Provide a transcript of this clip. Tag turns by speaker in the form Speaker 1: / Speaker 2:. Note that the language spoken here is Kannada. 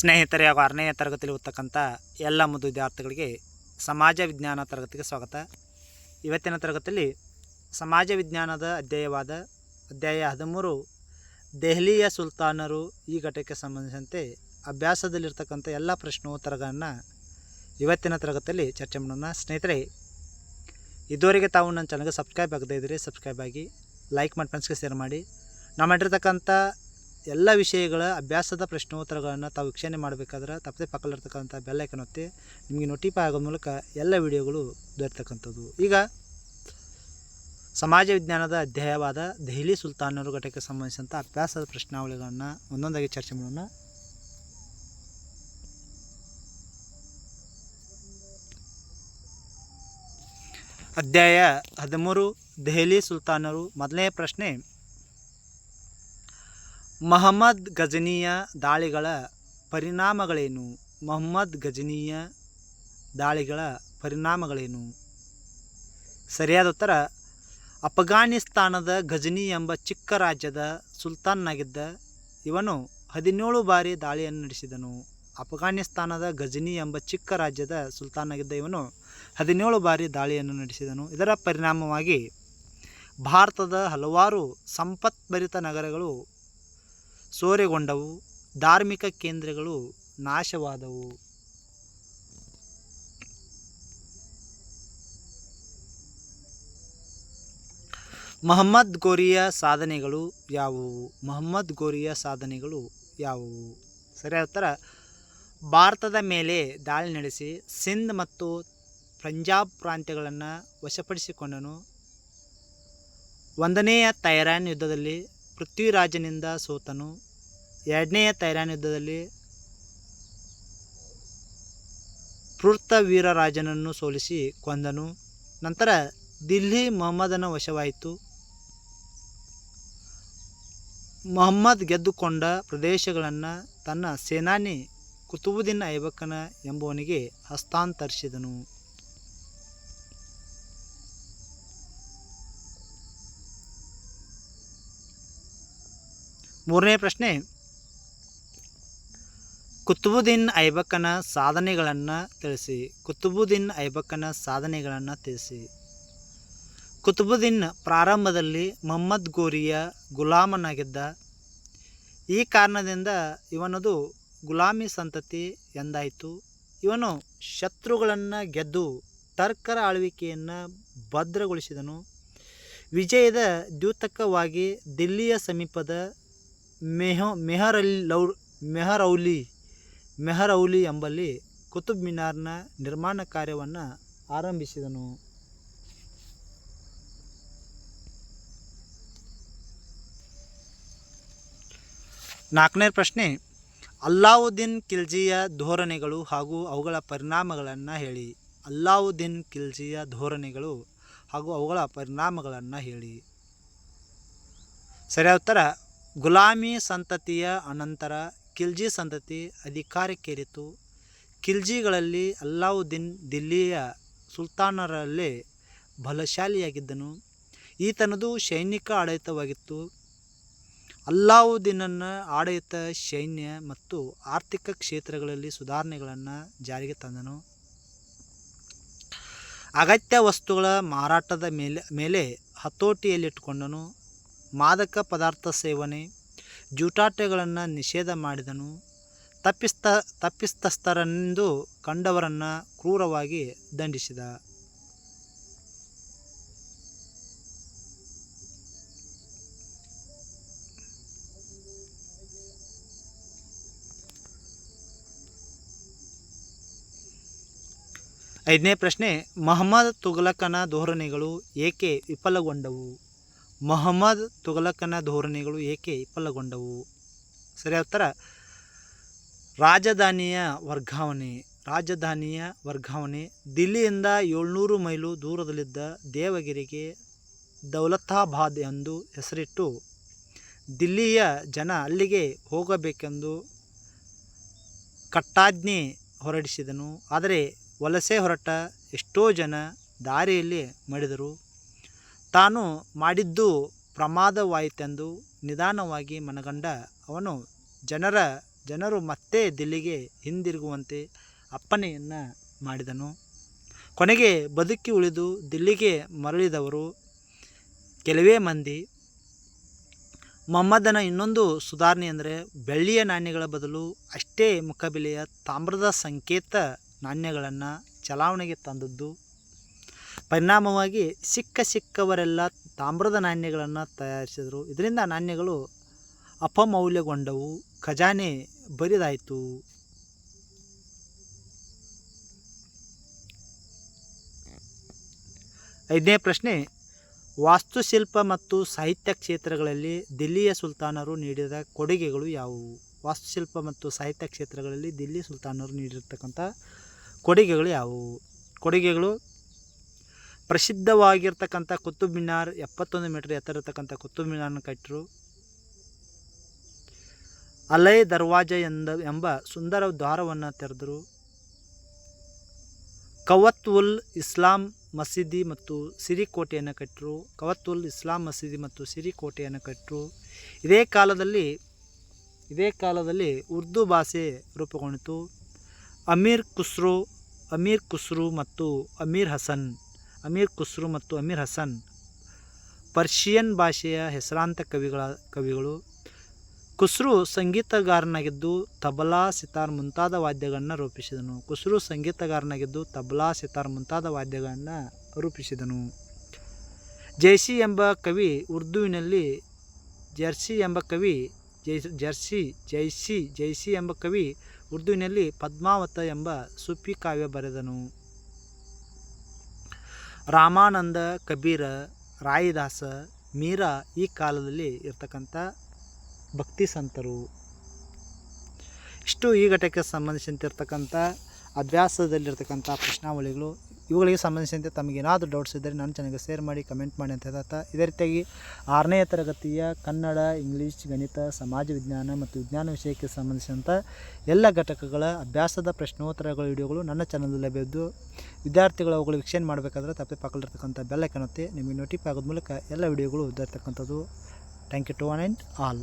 Speaker 1: ಸ್ನೇಹಿತರೆ ಹಾಗೂ ಆರನೇ ತರಗತಿಯಲ್ಲಿ ಓದ್ತಕ್ಕಂಥ ಎಲ್ಲ ಮುದ್ದು ವಿದ್ಯಾರ್ಥಿಗಳಿಗೆ ಸಮಾಜ ವಿಜ್ಞಾನ ತರಗತಿಗೆ ಸ್ವಾಗತ. ಇವತ್ತಿನ ತರಗತಿಯಲ್ಲಿ ಸಮಾಜ ವಿಜ್ಞಾನದ ಅಧ್ಯಾಯವಾದ ಅಧ್ಯಾಯ ಹದಿಮೂರು, ದೆಹಲಿಯ ಸುಲ್ತಾನರು ಈ ಘಟಕ್ಕೆ ಸಂಬಂಧಿಸಿದಂತೆ ಅಭ್ಯಾಸದಲ್ಲಿರ್ತಕ್ಕಂಥ ಎಲ್ಲ ಪ್ರಶ್ನೋತ್ತರಗಳನ್ನು ಇವತ್ತಿನ ತರಗತಿಯಲ್ಲಿ ಚರ್ಚೆ ಮಾಡೋಣ. ಸ್ನೇಹಿತರೆ, ಇದುವರೆಗೆ ತಾವು ನನ್ನ ಚಾನಲ್ಗೆ ಸಬ್ಸ್ಕ್ರೈಬ್ ಆಗದೇ ಇದ್ದರೆ ಸಬ್ಸ್ಕ್ರೈಬ್ ಆಗಿ ಲೈಕ್ ಮಾಡಿ ಫ್ರೆಂಡ್ಸ್ಗೆ ಶೇರ್ ಮಾಡಿ. ನಾವು ಮಾಡಿರ್ತಕ್ಕಂಥ ಎಲ್ಲ ವಿಷಯಗಳ ಅಭ್ಯಾಸದ ಪ್ರಶ್ನೋತ್ತರಗಳನ್ನು ತಾವು ವೀಕ್ಷಣೆ ಮಾಡಬೇಕಾದ್ರೆ ತಪ್ಪದೆ ಪಕ್ಕದಲ್ಲಿರ್ತಕ್ಕಂಥ ಬೆಲ್ಲೈಕನ್ ಒತ್ತಿ ನಿಮಗೆ ನೋಟಿಫೈ ಆಗೋ ಮೂಲಕ ಎಲ್ಲ ವಿಡಿಯೋಗಳು ದೊರೆತಕ್ಕಂಥದ್ದು. ಈಗ ಸಮಾಜ ವಿಜ್ಞಾನದ ಅಧ್ಯಾಯವಾದ ದೆಹಲಿ ಸುಲ್ತಾನರು ಘಟಕಕ್ಕೆ ಸಂಬಂಧಿಸಿದಂಥ ಅಭ್ಯಾಸದ ಪ್ರಶ್ನಾವಳಿಗಳನ್ನು ಒಂದೊಂದಾಗಿ ಚರ್ಚೆ ಮಾಡೋಣ. ಅಧ್ಯಾಯ ಹದಿಮೂರು, ದೆಹಲಿ ಸುಲ್ತಾನರು ಮೊದಲನೇ ಪ್ರಶ್ನೆ ಮಹಮ್ಮದ್ ಗಜನಿಯ ದಾಳಿಗಳ ಪರಿಣಾಮಗಳೇನು? ಮೊಹಮ್ಮದ್ ಗಜನಿಯ ದಾಳಿಗಳ ಪರಿಣಾಮಗಳೇನು? ಸರಿಯಾದ ಉತ್ತರ, ಅಫ್ಘಾನಿಸ್ತಾನದ ಗಜನಿ ಎಂಬ ಚಿಕ್ಕ ರಾಜ್ಯದ ಸುಲ್ತಾನ್ನಾಗಿದ್ದ ಇವನು ಹದಿನೇಳು ಬಾರಿ ದಾಳಿಯನ್ನು ನಡೆಸಿದನು. ಅಫ್ಘಾನಿಸ್ತಾನದ ಗಜನಿ ಎಂಬ ಚಿಕ್ಕ ರಾಜ್ಯದ ಸುಲ್ತಾನಾಗಿದ್ದ ಇವನು ಹದಿನೇಳು ಬಾರಿ ದಾಳಿಯನ್ನು ನಡೆಸಿದನು. ಇದರ ಪರಿಣಾಮವಾಗಿ ಭಾರತದ ಹಲವಾರು ಸಂಪತ್ಭರಿತ ನಗರಗಳು ಸೂರೆಗೊಂಡವು ಧಾರ್ಮಿಕ ಕೇಂದ್ರಗಳು ನಾಶವಾದವು. ಮಹಮ್ಮದ್ ಗೋರಿಯ ಸಾಧನೆಗಳು ಯಾವುವು? ಮಹಮ್ಮದ್ ಗೋರಿಯ ಸಾಧನೆಗಳು ಯಾವುವು? ಸರಿ ಉತ್ತರ, ಭಾರತದ ಮೇಲೆ ದಾಳಿ ನಡೆಸಿ ಸಿಂಧ್ ಮತ್ತು ಪಂಜಾಬ್ ಪ್ರಾಂತ್ಯಗಳನ್ನು ವಶಪಡಿಸಿಕೊಂಡನು. ಒಂದನೆಯ ತೈರಾನ್ ಯುದ್ಧದಲ್ಲಿ ಪೃಥ್ವಿರಾಜನಿಂದ ಸೋತನು. ಎರಡನೆಯ ತೈರಾನ್ ಯುದ್ಧದಲ್ಲಿ ಪೃಥ್ವೀರರಾಜನನ್ನು ಸೋಲಿಸಿ ಕೊಂದನು. ನಂತರ ದಿಲ್ಲಿ ಮೊಹಮ್ಮದನ ವಶವಾಯಿತು. ಮೊಹಮ್ಮದ್ ಗೆದ್ದುಕೊಂಡ ಪ್ರದೇಶಗಳನ್ನು ತನ್ನ ಸೇನಾನಿ ಕುತುಬುದ್ದೀನ್ ಐಬಕ್ಕನ ಎಂಬುವನಿಗೆ ಹಸ್ತಾಂತರಿಸಿದನು. ಮೂರನೇ ಪ್ರಶ್ನೆ. ಕುತುಬುದ್ದೀನ್ ಐಬಕ್ಕನ ಸಾಧನೆಗಳನ್ನು ತಿಳಿಸಿ. ಕುತುಬುದ್ದೀನ್ ಐಬಕ್ಕನ ಸಾಧನೆಗಳನ್ನು ತಿಳಿಸಿ. ಕುತುಬುದ್ದೀನ್ ಪ್ರಾರಂಭದಲ್ಲಿ ಮೊಹಮ್ಮದ್ ಗೋರಿಯ ಗುಲಾಮನಾಗಿದ್ದ. ಈ ಕಾರಣದಿಂದ ಇವನದು ಗುಲಾಮಿ ಸಂತತಿ ಎಂದಾಯಿತು. ಇವನು ಶತ್ರುಗಳನ್ನು ಗೆದ್ದು ಟರ್ಕರ ಆಳ್ವಿಕೆಯನ್ನು ಭದ್ರಗೊಳಿಸಿದನು. ವಿಜಯದ ದ್ಯೂತಕವಾಗಿ ದಿಲ್ಲಿಯ ಸಮೀಪದ ಮೆಹೊ ಮೆಹರಲ್ಲೌ ಮೆಹರೌಲಿ ಮೆಹರೌಲಿ ಎಂಬಲ್ಲಿ ಕುತುಬ್ ಮಿನಾರ್ನ ನಿರ್ಮಾಣ ಕಾರ್ಯವನ್ನು ಆರಂಭಿಸಿದನು. ನಾಲ್ಕನೇ ಪ್ರಶ್ನೆ, ಅಲ್ಲಾವುದ್ದೀನ್ ಖಿಲ್ಜಿಯ ಧೋರಣೆಗಳು ಹಾಗೂ ಅವುಗಳ ಪರಿಣಾಮಗಳನ್ನು ಹೇಳಿ. ಅಲ್ಲಾವುದ್ದೀನ್ ಖಿಲ್ಜಿಯ ಧೋರಣೆಗಳು ಹಾಗೂ ಅವುಗಳ ಪರಿಣಾಮಗಳನ್ನು ಹೇಳಿ. ಸರಿಯಾದ ಉತ್ತರ ಗುಲಾಮಿ ಸಂತತಿಯ ಅನಂತರ ಖಿಲ್ಜಿ ಸಂತತಿ ಅಧಿಕಾರಕ್ಕೇರಿತು. ಖಿಲ್ಜಿಗಳಲ್ಲಿ ಅಲ್ಲಾವುದ್ದೀನ್ ದಿಲ್ಲಿಯ ಸುಲ್ತಾನರಲ್ಲಿ ಬಲಶಾಲಿಯಾಗಿದ್ದನು. ಈತನದು ಸೈನಿಕ ಆಡಳಿತವಾಗಿತ್ತು. ಅಲ್ಲಾವುದ್ದೀನನ ಆಡಳಿತ ಸೈನ್ಯ ಮತ್ತು ಆರ್ಥಿಕ ಕ್ಷೇತ್ರಗಳಲ್ಲಿ ಸುಧಾರಣೆಗಳನ್ನು ಜಾರಿಗೆ ತಂದನು. ಅಗತ್ಯ ವಸ್ತುಗಳ ಮಾರಾಟದ ಮೇಲೆ ಮೇಲೆ ಹತೋಟಿಯಲ್ಲಿಟ್ಟುಕೊಂಡನು. ಮಾದಕ ಪದಾರ್ಥ ಸೇವನೆ, ಜೂಟಾಟಗಳನ್ನು ನಿಷೇಧ ಮಾಡಿದನು. ತಪ್ಪಿಸ್ತ, ತಪ್ಪಿತಸ್ಥರೆಂದು ಕಂಡವರನ್ನು ಕ್ರೂರವಾಗಿ ದಂಡಿಸಿದ. ಐದನೇ ಪ್ರಶ್ನೆ, ಮಹಮ್ಮದ್ ತುಘಲಕನ ಧೋರಣೆಗಳು ಏಕೆ ವಿಫಲಗೊಂಡವು? ಮೊಹಮ್ಮದ್ ತುಘಲಕನ ಧೋರಣೆಗಳು ಏಕೆ ವಿಫಲಗೊಂಡವು? ಸರಿಯಾದ ಉತ್ತರ? ರಾಜಧಾನಿಯ ವರ್ಗಾವಣೆ ರಾಜಧಾನಿಯ ವರ್ಗಾವಣೆ, ದಿಲ್ಲಿಯಿಂದ ಏಳ್ನೂರು ಮೈಲು ದೂರದಲ್ಲಿದ್ದ ದೇವಗಿರಿಗೆ ದೌಲತಾಬಾದ್ ಎಂದು ಹೆಸರಿಟ್ಟು, ದಿಲ್ಲಿಯ ಜನ ಅಲ್ಲಿಗೆ ಹೋಗಬೇಕೆಂದು ಕಟ್ಟಾಜ್ಞೆ ಹೊರಡಿಸಿದನು. ಆದರೆ ವಲಸೆ ಹೊರಟ ಎಷ್ಟೋ ಜನ ದಾರಿಯಲ್ಲಿ ಮಡಿದರು. ತಾನು ಮಾಡಿದ್ದು ಪ್ರಮಾದವಾಯಿತೆಂದು ನಿಧಾನವಾಗಿ ಮನಗಂಡ ಅವನು, ಜನರ, ಜನರು ಮತ್ತೆ ದಿಲ್ಲಿಗೆ ಹಿಂದಿರುಗುವಂತೆ ಅಪ್ಪಣೆಯನ್ನು ಮಾಡಿದನು. ಕೊನೆಗೆ ಬದುಕಿ ಉಳಿದು ದಿಲ್ಲಿಗೆ ಮರಳಿದವರು ಕೆಲವೇ ಮಂದಿ. ಮೊಹಮ್ಮದನ ಇನ್ನೊಂದು ಸುಧಾರಣೆ ಅಂದರೆ ಬೆಳ್ಳಿಯ ನಾಣ್ಯಗಳ ಬದಲು ಅಷ್ಟೇ ಮುಖಬೆಲೆಯ ತಾಮ್ರದ ಸಂಕೇತ ನಾಣ್ಯಗಳನ್ನು ಚಲಾವಣೆಗೆ ತಂದದ್ದು. ಪರಿಣಾಮವಾಗಿ ಸಿಕ್ಕ ಸಿಕ್ಕವರೆಲ್ಲ ತಾಮ್ರದ ನಾಣ್ಯಗಳನ್ನು ತಯಾರಿಸಿದರು. ಇದರಿಂದ ನಾಣ್ಯಗಳು ಅಪಮೌಲ್ಯಗೊಂಡವು. ಖಜಾನೆ ಬರಿದಾಯಿತು. ಐದನೇ ಪ್ರಶ್ನೆ, ವಾಸ್ತುಶಿಲ್ಪ ಮತ್ತು ಸಾಹಿತ್ಯ ಕ್ಷೇತ್ರಗಳಲ್ಲಿ ದಿಲ್ಲಿಯ ಸುಲ್ತಾನರು ನೀಡಿದ ಕೊಡುಗೆಗಳು ಯಾವುವು? ವಾಸ್ತುಶಿಲ್ಪ ಮತ್ತು ಸಾಹಿತ್ಯ ಕ್ಷೇತ್ರಗಳಲ್ಲಿ ದಿಲ್ಲಿ ಸುಲ್ತಾನರು ನೀಡಿರ್ತಕ್ಕಂಥ ಕೊಡುಗೆಗಳು ಯಾವುವು? ಕೊಡುಗೆಗಳು ಪ್ರಸಿದ್ಧವಾಗಿರ್ತಕ್ಕಂಥ ಕುತುಬ್ ಮಿನಾರ್ ಎಪ್ಪತ್ತೊಂದು ಮೀಟರ್ ಎತ್ತರ ಇರತಕ್ಕಂಥ ಕುತುಬ್ ಮಿನಾರ್ನ ಕಟ್ಟರು. ಅಲೈ ದರ್ವಾಜ ಎಂದ, ಎಂಬ ಸುಂದರ ದ್ವಾರವನ್ನು ತೆರೆದರು. ಕವತ್ ಉಲ್ ಇಸ್ಲಾಂ ಮಸೀದಿ ಮತ್ತು ಸಿರಿಕೋಟೆಯನ್ನು ಕಟ್ಟರು. ಕವತ್ ಉಲ್ ಇಸ್ಲಾಂ ಮಸೀದಿ ಮತ್ತು ಸಿರಿಕೋಟೆಯನ್ನು ಕಟ್ಟರು. ಇದೇ ಕಾಲದಲ್ಲಿ ಇದೇ ಕಾಲದಲ್ಲಿ ಉರ್ದು ಭಾಷೆ ರೂಪುಗೊಂಡಿತು. ಅಮೀರ್ ಖುಸ್ರು ಅಮೀರ್ ಖುಸ್ರು ಮತ್ತು ಅಮೀರ್ ಹಸನ್. ಅಮೀರ್ ಖುಸ್ರು ಮತ್ತು ಅಮೀರ್ ಹಸನ್. ಪರ್ಷಿಯನ್ ಭಾಷೆಯ ಹೆಸರಾಂತ ಕವಿಗಳ, ಕವಿಗಳು. ಖುಸ್ರು ಸಂಗೀತಗಾರನಾಗಿದ್ದು ತಬಲಾ ಸಿತಾರ್ ಮುಂತಾದ ವಾದ್ಯಗಳನ್ನು ರೂಪಿಸಿದನು. ಖುಸ್ರು ಸಂಗೀತಗಾರನಾಗಿದ್ದು ತಬಲಾ ಸಿತಾರ್ ಮುಂತಾದ ವಾದ್ಯಗಳನ್ನು ರೂಪಿಸಿದನು. ಜೈಸಿ ಎಂಬ ಕವಿ ಉರ್ದುವಿನಲ್ಲಿ ಜರ್ಸಿ ಎಂಬ ಕವಿ ಜೈ, ಜರ್ಸಿ ಜೈಸಿ ಜೈಸಿ ಎಂಬ ಕವಿ ಉರ್ದುವಿನಲ್ಲಿ ಪದ್ಮಾವತ ಎಂಬ ಸುಫಿ ಕಾವ್ಯ ಬರೆದನು. ರಾಮಾನಂದ, ಕಬೀರ, ರಾಯಿದಾಸ, ಮೀರಾ ಈ ಕಾಲದಲ್ಲಿ ಇರ್ತಕ್ಕಂಥ ಭಕ್ತಿ ಸಂತರು. ಇಷ್ಟು ಈ ಘಟಕ್ಕೆ ಸಂಬಂಧಿಸಿದಂತಿರ್ತಕ್ಕಂಥ ಅಭ್ಯಾಸದಲ್ಲಿರ್ತಕ್ಕಂಥ ಪ್ರಶ್ನಾವಳಿಗಳು ಇವುಗಳಿಗೆ ಸಂಬಂಧಿಸಿದಂತೆ ತಮಗೇನಾದರೂ ಡೌಟ್ಸ್ ಇದ್ದರೆ ನನ್ನ ಚೆನ್ನಾಗಿ ಶೇರ್ ಮಾಡಿ ಕಮೆಂಟ್ ಮಾಡಿ ಅಂತ ಹೇಳ್ತಾ ಇದೇ ರೀತಿಯಾಗಿ ಆರನೇ ತರಗತಿಯ ಕನ್ನಡ, ಇಂಗ್ಲೀಷ್, ಗಣಿತ, ಸಮಾಜ ವಿಜ್ಞಾನ ಮತ್ತು ವಿಜ್ಞಾನ ವಿಷಯಕ್ಕೆ ಸಂಬಂಧಿಸಿದಂಥ ಎಲ್ಲ ಘಟಕಗಳ ಅಭ್ಯಾಸದ ಪ್ರಶ್ನೋತ್ತರಗಳ ವಿಡಿಯೋಗಳು ನನ್ನ ಚಾನಲ್ನಲ್ಲಿ ಲಭ್ಯವಿದ್ದು, ವಿದ್ಯಾರ್ಥಿಗಳು ಅವುಗಳು ವೀಕ್ಷಣೆ ಮಾಡಬೇಕಾದ್ರೆ ತಪ್ಪೆ ಪಕ್ಕದಲ್ಲಿರ್ತಕ್ಕಂಥ ಬೆಲ್ಲ ಕಾಣುತ್ತೆ ನಿಮಗೆ ನೋಟಿಫೈ ಆಗೋದ ಮೂಲಕ ಎಲ್ಲ ವಿಡಿಯೋಗಳು ಇದ್ದಿರ್ತಕ್ಕಂಥದ್ದು thank you to one and all